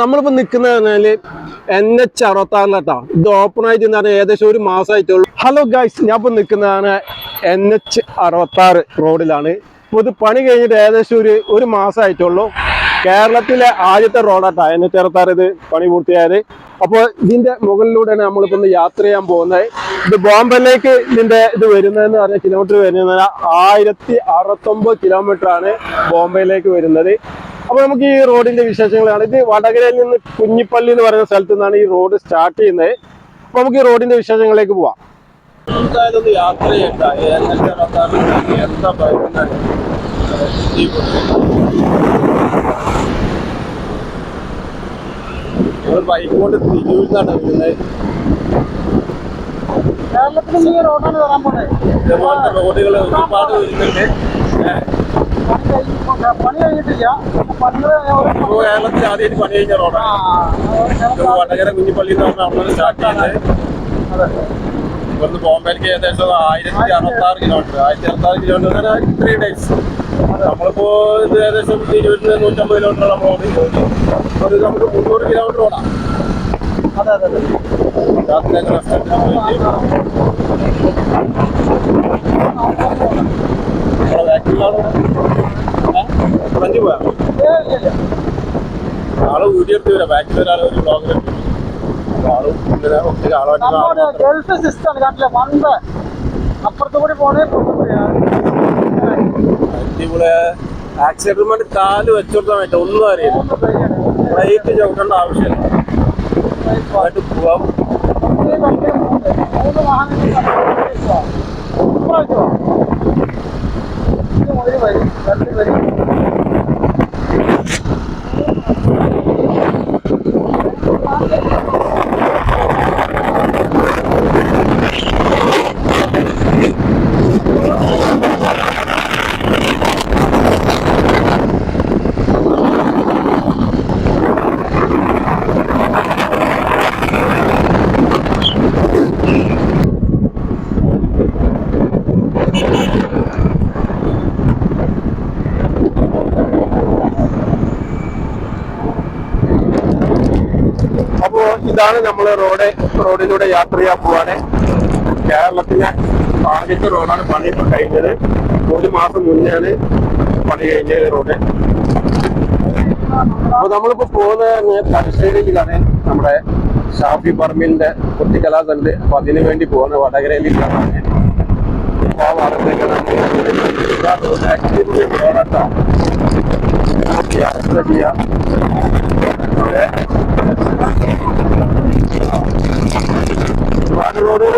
നമ്മളിപ്പോ നിൽക്കുന്നത് പറഞ്ഞാൽ എൻ എച്ച് അറുപത്താറിലട്ടോ ഇത് ഓപ്പൺ ആയിട്ട് പറഞ്ഞാൽ ഏകദേശം ഒരു മാസമായിട്ടുള്ളൂ ഹലോ ഗൈസ് ഞാൻ ഇപ്പൊ നിൽക്കുന്നതാണ് എൻ എച്ച് അറുപത്താറ് റോഡിലാണ്. ഇപ്പൊ ഇത് പണി കഴിഞ്ഞിട്ട് ഏകദേശം ഒരു ഒരു മാസമായിട്ടുള്ളൂ കേരളത്തിലെ ആദ്യത്തെ റോഡാട്ടോ എൻ എച്ച് അറുപത്താറ് ഇത് പണി പൂർത്തിയായത്. അപ്പോൾ ഇതിന്റെ മുകളിലൂടെയാണ് നമ്മളിപ്പോ ഒന്ന് യാത്ര ചെയ്യാൻ പോകുന്നത്. ഇത് ബോംബെയിലേക്ക് ഇതിന്റെ ഇത് വരുന്നതെന്ന് പറഞ്ഞ കിലോമീറ്റർ വരുന്നത് ആയിരത്തി അറുപത്തൊമ്പത് കിലോമീറ്റർ ആണ് ബോംബെയിലേക്ക് വരുന്നത്. അപ്പൊ നമുക്ക് ഈ റോഡിന്റെ വിശേഷങ്ങളാണ്. ഇത് വടകരയിൽ നിന്ന് കുഞ്ഞിപ്പള്ളി എന്ന് പറയുന്ന സ്ഥലത്ത് നിന്നാണ് ഈ റോഡ് സ്റ്റാർട്ട് ചെയ്യുന്നത്. അപ്പൊ നമുക്ക് ഈ റോഡിന്റെ വിശേഷങ്ങളിലേക്ക് പോവാം. എന്തായാലും യാത്ര ബൈക്ക് കൊണ്ട് തിരൂരിന്നാണ് വരുന്നത് കേരളത്തിൽ ഈ റോഡാണ് വരാൻ പോണേ. റോഡുകൾ ഒരുപാട് വരുന്നുണ്ട്. പണി കഴിഞ്ഞിട്ടില്ല കേരളത്തിൽ ആദ്യമായിട്ട് പണി കഴിഞ്ഞ റോഡാണ്. വടകര കുഞ്ഞിപ്പള്ളി എന്ന് പറഞ്ഞ അവിടെ സ്റ്റാർട്ട് ചെയ്യുന്നത് ഇവിടുന്ന് ബോംബെയിലേക്ക് ഏകദേശം ആയിരത്തി അറുപത്തി ആറ് കിലോമീറ്റർ ആയിരത്തി അറുപത്തി ആറ് കിലോമീറ്റർ ത്രീ ഡേയ്സ് നമ്മളിപ്പോ ഇത് ഏകദേശം ഇരുപത്തി നൂറ്റമ്പത് കിലോമീറ്റർ നമ്മൾ ഓടി ഒരു നമുക്ക് മുന്നൂറ് കിലോമീറ്റർ ഓടാം അതെ അതെ അതെ. രാത്രി റെസ്റ്റോറന്റിന് പോയിട്ട് പോയാ. ആൾ വരാം. ബാക്കിൽ ഒരാൾ ഒരു ബ്ലോഗിൽ ആൾ ഇങ്ങനെ ഒത്തിരി ആളായിട്ട് നമ്മുടെ ഗൾഫ് സിസ്റ്റം കണ്ടില്ല? വന്ന് അപ്പുറത്ത് കൂടി പോണേ അടിപൊളി ആക്സിഡന്റ് കാൽ വെച്ചോട്ടാൻ പറ്റും ഒന്നും അറിയില്ല. ബ്രേക്ക് ചവിട്ടേണ്ട ആവശ്യമില്ല. ആയിട്ട് പോവാം. മൂന്ന് വാഹനങ്ങൾ. Anyway. ഇതാണ് നമ്മൾ റോഡ് റോഡിലൂടെ യാത്ര ചെയ്യാൻ പോവാണ്. കേരളത്തിലെ ആദ്യത്തെ റോഡാണ് പണി കഴിഞ്ഞത്. ഒരു മാസം മുന്നെയാണ് പണി കഴിഞ്ഞത് റോഡ്. അപ്പൊ നമ്മളിപ്പോ പോകുന്നത് തലശ്ശേരിയിലാണ്. നമ്മുടെ ഷാഫി പറമ്പിലിന്റെ കുട്ടിക്കലാ സെന്റ് അപ്പൊ അതിനു വേണ്ടി പോകുന്നത് വടകരയിലേക്കാണ്. ആ ഇവിടെ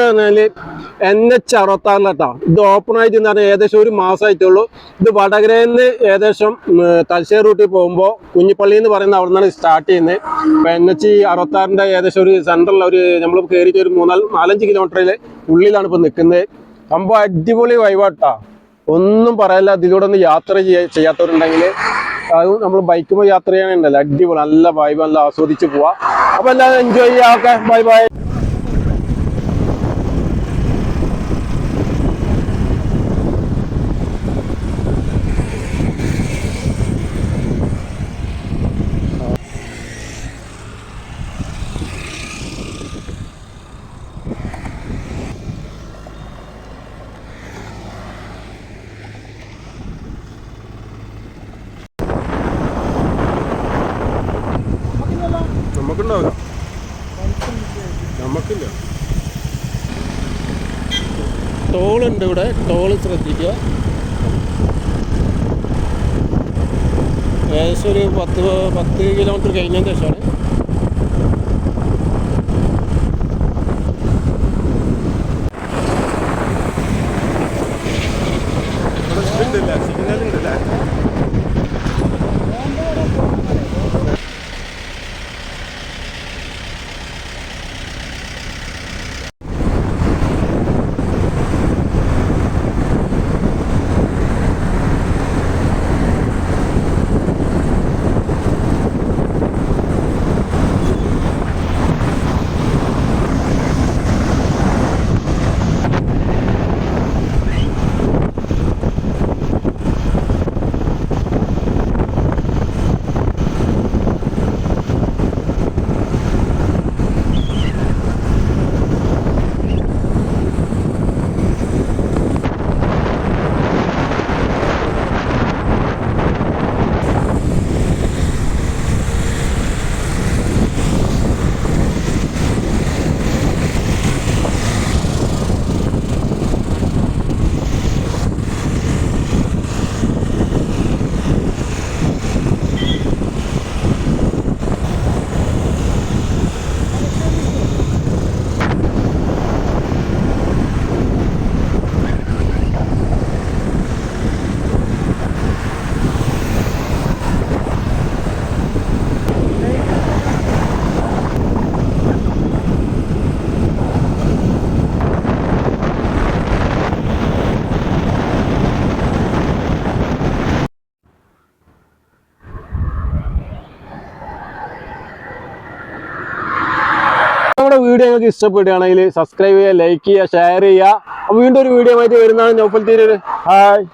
പറഞ്ഞാൽ എൻ എച്ച് അറുപത്താറിലട്ടോ ഇത് ഓപ്പൺ ആയിട്ട് എന്ന് പറഞ്ഞാൽ ഏകദേശം ഒരു മാസമായിട്ടുള്ളൂ. ഇത് വടകരയിൽ നിന്ന് ഏകദേശം തലശ്ശേരി റൂട്ടിൽ പോകുമ്പോൾ കുഞ്ഞിപ്പള്ളി എന്ന് പറയുന്ന അവിടെ നിന്നാണ് സ്റ്റാർട്ട് ചെയ്യുന്നത്. അപ്പൊ എൻ എച്ച് അറുപത്താറിന്റെ ഏകദേശം ഒരു സെൻട്രൽ ഒരു നമ്മൾ കയറിയിട്ട് ഒരു മൂന്നാൽ നാലഞ്ച് കിലോമീറ്ററിൽ ഉള്ളിലാണ് ഇപ്പൊ നിൽക്കുന്നത്. സംഭവം അടിപൊളി വൈവാട്ടാ ഒന്നും പറയല്ല ഇതിലൂടെ ഒന്ന് യാത്ര ചെയ്യ ചെയ്യാത്തവരുണ്ടെങ്കിൽ അത് നമ്മൾ ബൈക്കുമ്പോൾ യാത്ര ചെയ്യാനുണ്ടല്ലോ അടിപൊളി നല്ല വൈബ് നല്ല ആസ്വദിച്ച് പോവാം. അപ്പൊ എല്ലാവരും എൻജോയ് ചെയ്യാം. ഓക്കെ ബൈ ബൈ നമുക്കുണ്ടാവില്ല നമുക്കില്ല. ടോളുണ്ട് ഇവിടെ. ടോൾ ശ്രദ്ധിക്കുക. ഏകദേശം ഒരു പത്ത് പത്ത് കിലോമീറ്റർ കഴിഞ്ഞതിന് ശേഷമാണ് വീഡിയോ നിങ്ങൾക്ക് ഇഷ്ടപ്പെടുകയാണെങ്കിൽ സബ്സ്ക്രൈബ് ചെയ്യുക ലൈക്ക് ചെയ്യുക ഷെയർ ചെയ്യുക. വീണ്ടും ഒരു വീഡിയോ ആയിട്ട് വരുന്നതാണ്. നൗഫൽ തീരൂർ ഹായ്